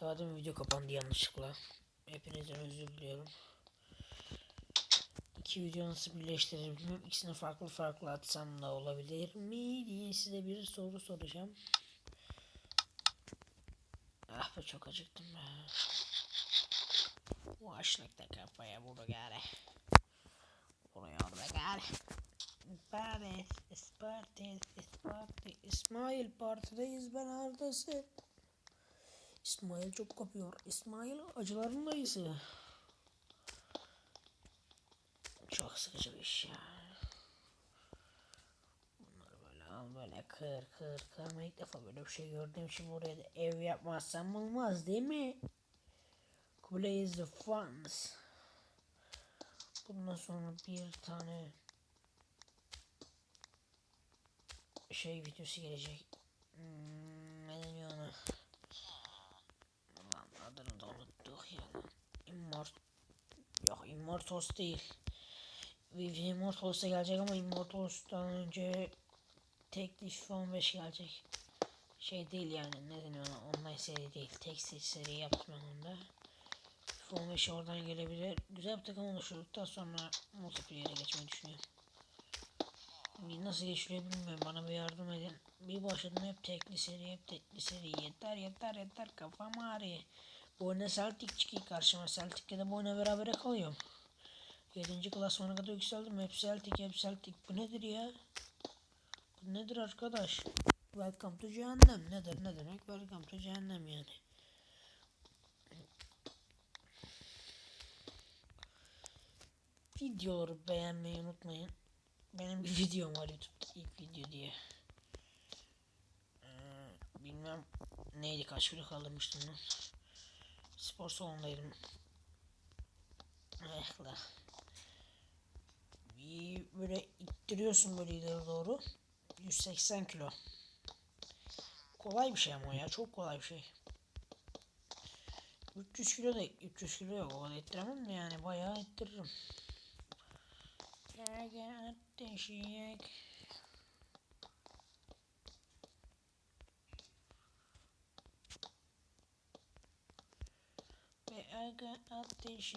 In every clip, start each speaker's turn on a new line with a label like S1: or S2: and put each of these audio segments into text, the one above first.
S1: Daha demin video kapandı yanlışlıkla. Hepinizden özür diliyorum. İki video nasıl birleştirir bilmiyorum. İkisini farklı farklı atsam da olabilir mi diye size bir soru soracağım. Ah be çok acıktım be. Bu açlıkta kafaya vuru gari. Vuruyor be gari. Paris, Isparta, Isparta, İsmail partideyiz ben neredesin? İsmail çok kopuyor. İsmail acıların dayısı. Çok sıkıcı bir iş ya. Bunları böyle al böyle kır kır kır. Ben ilk defa böyle bir şey gördüğüm için buraya da ev yapmazsam olmaz değil mi? Blaze the funds. Bundan sonra bir tane şey videosu gelecek. Hmm, ne deniyor ona? Lan adını da unuttuk ya. Immort Yok Immortals değil. Vivi Immortals'a gelecek ama Immortals'tan önce teklif 15 gelecek. Şey değil yani ne deniyor ona online seri değil. Tek seri yaptım onda. 15 oradan gelebilir. Güzel bir takım oluşturduktan sonra multiplayer'e geçmeyi düşünüyorum. Nasıl geçiliyor bilmiyorum. Bana bir yardım edin. Bir başladım hep tekli seri, hep tekli seri. Yeter yeter yeter kafam ağrıyor. Bu oyuna Celtic çıkıyor karşıma. Celtic'le de bu oyuna berabere kalıyorum. 7. klasmana kadar yükseldim. Hep Celtic, hep Celtic. Bu nedir ya? Bu nedir arkadaş? Welcome to cehennem. Nedir ne demek? Welcome to cehennem yani. Videoları beğenmeyi unutmayın. Benim bir videom var YouTube'da ilk video diye. Ee, bilmem neydi kaç kilo kaldırmıştım ben. Spor salonundaydım. Eh la. Bir böyle ittiriyorsun böyle ileri doğru. 180 kilo. Kolay bir şey ama ya çok kolay bir şey. 300 kilo da 300 kilo yok o kadar ittiremem de yani bayağı ittiririm. Gel ateşi yak. Ve aga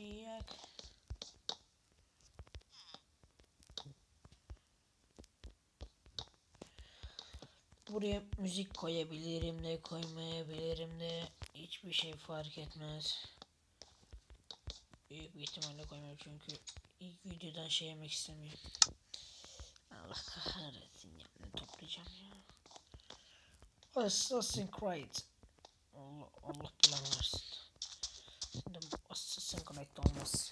S1: yak. Buraya müzik koyabilirim de koymayabilirim de hiçbir şey fark etmez. Büyük bir ihtimalle koymam çünkü ilk videodan şey yemek istemiyorum. Allah kahretsin ya ne toplayacağım ya. Assassin's Creed. Allah, Allah belanı. Assassin's Creed olmaz.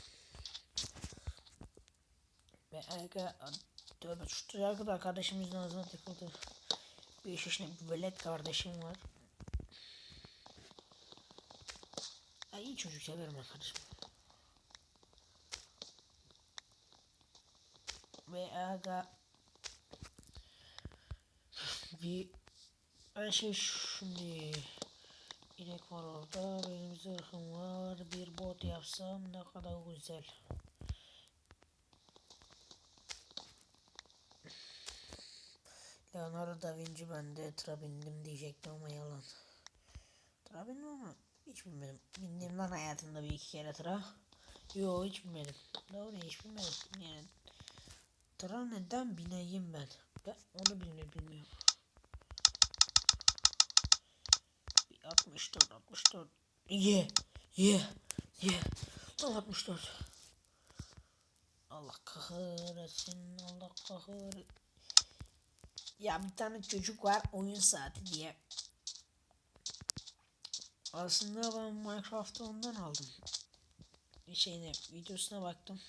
S1: Ve aga tövbe şu yargıda arkadaşımızın ağzına tıkıldı. Bir yaşında bir velet kardeşim var. Ay iyi çocuk severim arkadaşım. Ve aga bir her şey şimdi inek var orada benim zırhım var. Bir bot yapsam ne kadar güzel. Leonardo da Vinci bende tıra bindim diyecektim ama yalan. Tıra bindim ama hiç bilmedim. Bindim lan hayatımda bir iki kere tıra yo hiç bilmedim. Doğru hiç bilmedim. Yani tıra neden bineyim ben? Ben onu bile bilmiyorum 64 64 ye ye ye. Lan 64 Allah kahretsin Allah kahretsin ya bir tane çocuk var oyun saati diye. Aslında ben Minecraft'ı ondan aldım. Şeyine videosuna baktım.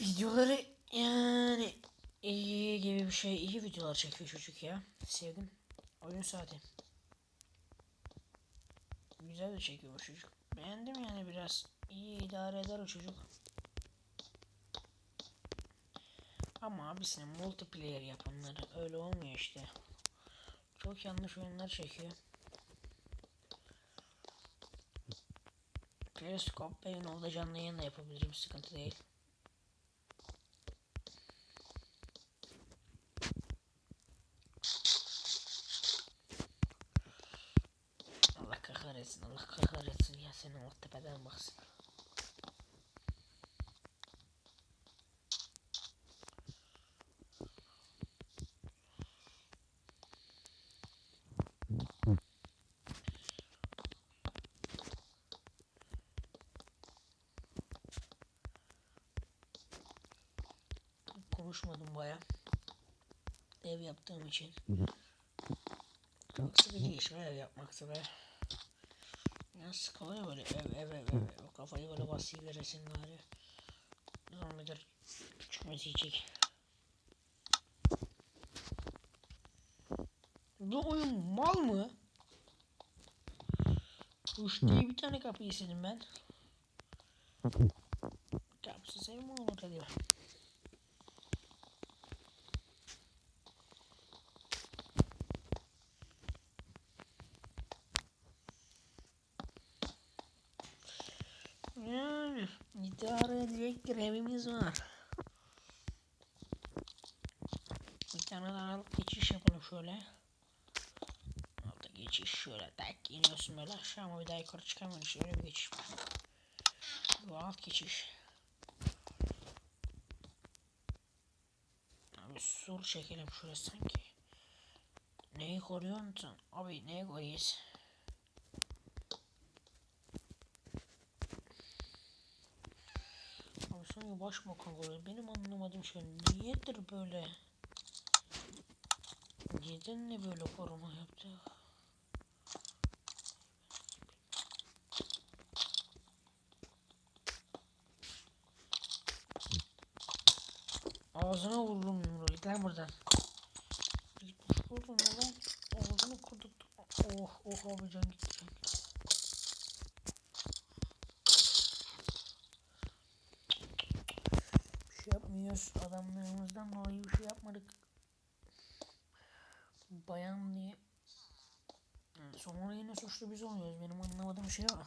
S1: Videoları yani iyi gibi bir şey iyi videolar çekiyor çocuk ya. Sevdim Oyun saati. Güzel de çekiyor bu çocuk. Beğendim yani biraz. İyi idare eder o çocuk. Ama abisine multiplayer yapanları öyle olmuyor işte. Çok yanlış oyunlar çekiyor. Periskop ben olda canlı yayın da yapabilirim sıkıntı değil. kahretsin Allah kahretsin ya seni o tepeden baksın. Konuşmadım baya. Ev yaptığım için. Sıkıcı iş ev yapmakta be. Ya sıkılıyor böyle ev ev ev ev. O kafayı böyle basıyı veresin gari. Zombiler çıkmayacak. Bu oyun mal mı? Kuş diye bir tane kapı istedim ben. Kapsız ev mi olur acaba? Yani idare edecek grevimiz var. Bir tane daha alıp geçiş yapalım şöyle. Altta geçiş şöyle tak iniyorsun böyle aşağı ama bir daha yukarı çıkamıyorsun şöyle bir geçiş var. Bu alt geçiş. Abi sur çekelim şöyle sanki. Neyi koruyorsun? Abi neyi koyuyorsun? Sanki başbakan koruyor. Benim anlamadığım şey niyedir böyle? Neden ne böyle koruma yaptı? Ağzına vururum yumruğu. Git lan buradan. Gitmiş vurdun lan. Ağzını kurduk. Oh oh abi can gitti yapmıyoruz. Adamlarımızdan dolayı bir şey yapmadık. Bayan diye. Sonra yine suçlu biz oluyoruz. Benim anlamadığım şey o.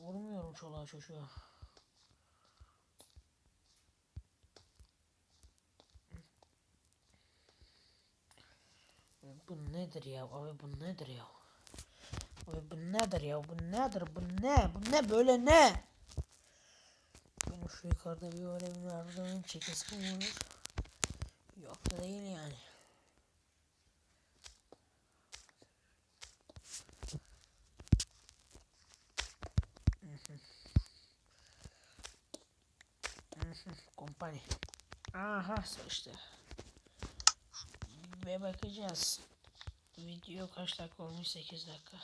S1: Vurmuyorum çoluğa çocuğa. Bu nedir ya? Abi bu nedir ya? Abi bu nedir ya? Bu nedir? Bu ne? Bu ne böyle ne? Şu yukarıda bir öyle bir merdiven çekesi mi olur? Yok da değil yani. Kompani. Aha işte. Ve bakacağız. Video kaç dakika olmuş? 8 dakika.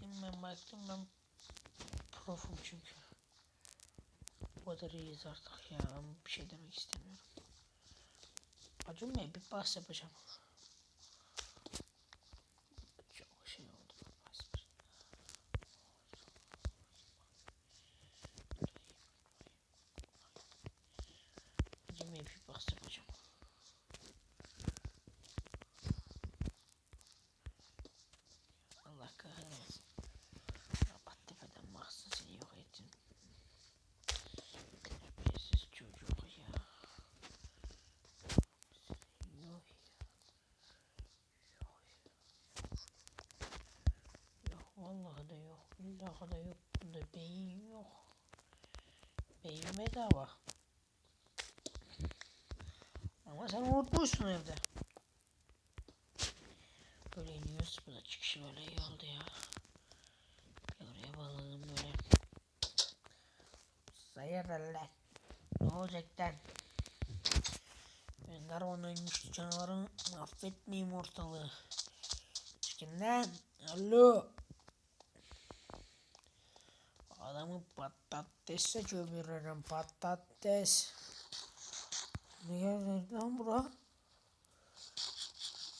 S1: Hemen baktım ben profum çünkü. Kadar iyiyiz artık ya. Ben bir şey demek istemiyorum. Acun Bey bir bahs yapacağım. Çok şey oldu. Acun Bey bir bahs yapacağım. Allah kahretsin. Rabat tepeden baksın seni yok ettim. Terbiyesiz çocuk ya. Yok ya. Yok ya. Yok vallahi de yok. Billahi de yok. Bunda beyin yok. Beyin bedava. Ama sen unutmuşsun evde. Böyle iniyoruz. Bu da çıkışı böyle iyi oldu ya. Bir oraya bağladım böyle. Sayarlar lan. Ne olacak lan? Ben Darwin'ın güçlü canavarı affetmeyeyim ortalığı. Lan. Alo. Adamı patatese çövürürüm patates. Ne geldi lan bura?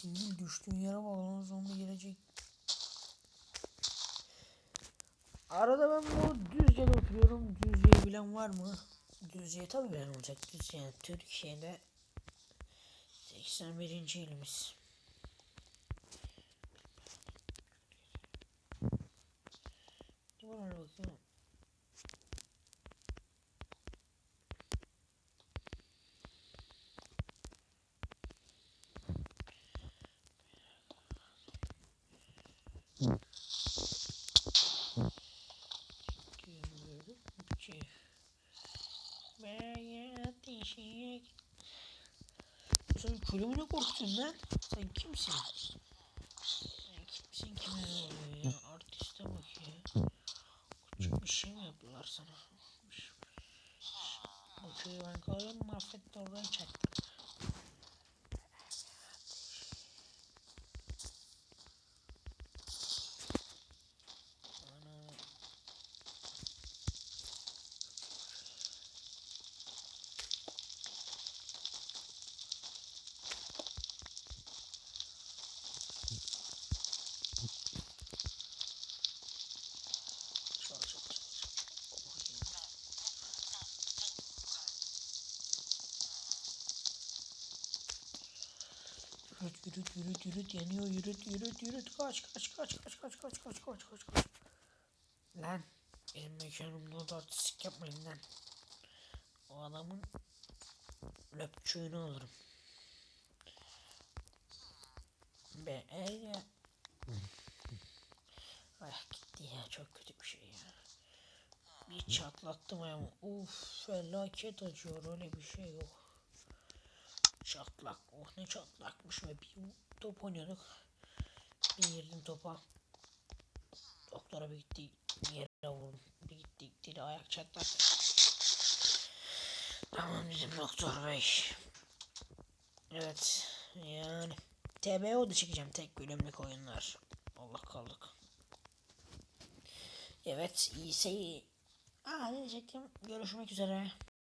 S1: Değil düştüğün yere bak zombi gelecek. Arada ben bu Düzce'de oturuyorum. Düzce'yi bilen var mı? Düzce tabii bilen olacak. Düzce yani Türkiye'de 81. ilimiz. Dur bakayım. Sen kulübü ne korktun lan? Sen kimsin? Sen kimsin kime ya? Artiste bak ya. Küçük bir şey mi yaptılar sana? Bu köyü ben kalıyorum mahvetti oradan çaktım. Yürüt yürüt yürüt yanıyor yürüt yürüt yürüt kaç kaç kaç kaç kaç kaç kaç kaç kaç kaç Lan benim mekanımda orada artistik yapmayın lan. O adamın löpçüğünü alırım. Be eyle. Ah gitti ya çok kötü bir şey ya. Bir çatlattım ayağımı. Uf felaket acıyor öyle bir şey yok. Çatlak. Oh ne çatlakmış ve bir top oynuyorduk. Bir girdim topa. Doktora bir gitti. Yere vurdum. Bir gitti de ayak çatlak. Tamam bizim doktor bey. Evet. Yani. TBO da çekeceğim tek bölümlük oyunlar. Allah kaldık. Evet iyi. Aa ne diyecektim. Görüşmek üzere.